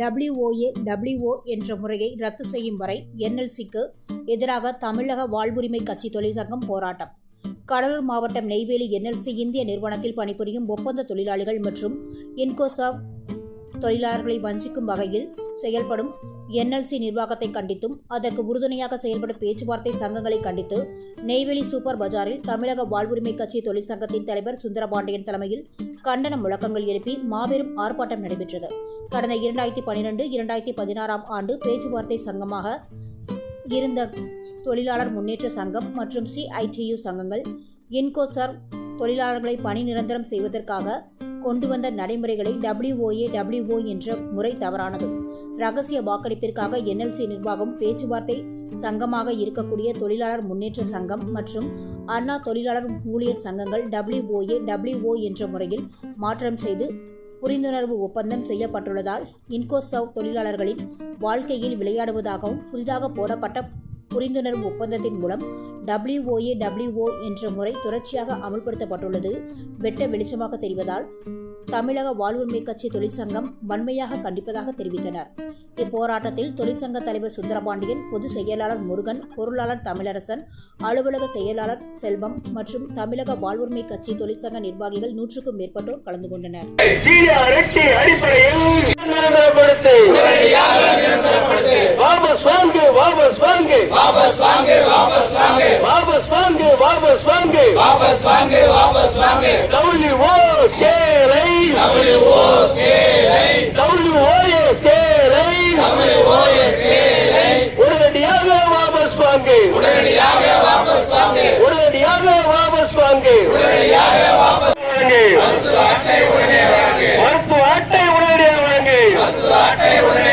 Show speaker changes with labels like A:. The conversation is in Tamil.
A: டபிள்யூஓஏ டபிள்யூஓ என்ற முறையை ரத்து செய்யும் வரை என்எல்சிக்கு எதிராக தமிழக வாழ்வுரிமை கட்சி தொழிற்சங்கம் போராட்டம். கடலூர் மாவட்டம் நெய்வேலி என்எல்சி இந்திய நிறுவனத்தில் பணிபுரியும் ஒப்பந்த தொழிலாளிகள் மற்றும் இன்கோசாப் தொழிலாளர்களை வஞ்சிக்கும் வகையில் செயல்படும் என்எல்சி நிர்வாகத்தை கண்டித்தும் அதற்கு உறுதுணையாக செயல்படும் பேச்சுவார்த்தை சங்கங்களை கண்டித்து நெய்வேலி சூப்பர் பஜாரில் தமிழக வாழ்வுரிமை கட்சி தொழிற்சங்கத்தின் தலைவர் சுந்தரபாண்டியன் தலைமையில் கண்டன முழக்கங்கள் எழுப்பி மாபெரும் ஆர்ப்பாட்டம் நடைபெற்றது. கடந்த இரண்டாயிரத்தி பன்னிரெண்டு இரண்டாயிரத்தி பதினாறாம் ஆண்டு பேச்சுவார்த்தை சங்கமாக இருந்த தொழிலாளர் முன்னேற்ற சங்கம் மற்றும் சிஐடியு சங்கங்கள் இன்கோசார் தொழிலாளர்களை பணி நிரந்தரம் செய்வதற்காக கொண்டு வந்த நடைமுறைகளை டபிள்யூஓஏ டபிள்யூஓ என்ற முறை தவறானது. ரகசிய வாக்கெடுப்பிற்காக என்எல்சி நிர்வாகம் பேச்சுவார்த்தை சங்கமாக இருக்கக்கூடிய தொழிலாளர் முன்னேற்ற சங்கம் மற்றும் அண்ணா தொழிலாளர் ஊழியர் சங்கங்கள் டபிள்யூஓஏ டபிள்யூஓ என்ற முறையில் மாற்றம் செய்து புரிந்துணர்வு ஒப்பந்தம் செய்யப்பட்டுள்ளதால் இன்கோசவ் தொழிலாளர்களின் வாழ்க்கையில் விளையாடுவதாகவும் புதிதாக போடப்பட்ட புரிந்துணர்வு ஒப்பந்தத்தின் மூலம் டபிள்யூஓஏ டபிள்யூஓ என்ற முறை தொடர்ச்சியாக அமுல்படுத்தப்பட்டுள்ளது. வெட்ட வெளிச்சமாக தெரிவதால் தமிழக வாழ்வுரிமை கட்சி தொழிற்சங்கம் வன்மையாக கண்டிப்பதாக தெரிவித்தனர். இப்போராட்டத்தில் தொழிற்சங்க தலைவர் சுந்தரபாண்டியன் பொதுச் செயலாளர் முருகன் பொருளாளர் தமிழரசன் அலுவலக செயலாளர் செல்வம் மற்றும் தமிழக வாழ்வுரிமை கட்சி தொழிற்சங்க நிர்வாகிகள் நூற்றுக்கும் மேற்பட்டோர் கலந்து கொண்டனர்.
B: வாங்கு வாபஸ் வாங்கு. டபிள்யூ ஓ சேலை டபிள்யூ ஓ சேலை டபிள்யூ ஓ ஏ சேலை டபிள்யூ ஓ ஏ சேலை உடனடியாக வாபஸ் வாங்கு. உடனடியாக வாபஸ் வாங்கு. உடனடியாக வாபஸ் வாங்கு. உடனடியாக வாபஸ் வாங்கு. மருத்துவ அட்டை உடனே வாங்கு. மருத்துவ அட்டை உடனே வாங்கு. மருத்துவ அட்டை உடனே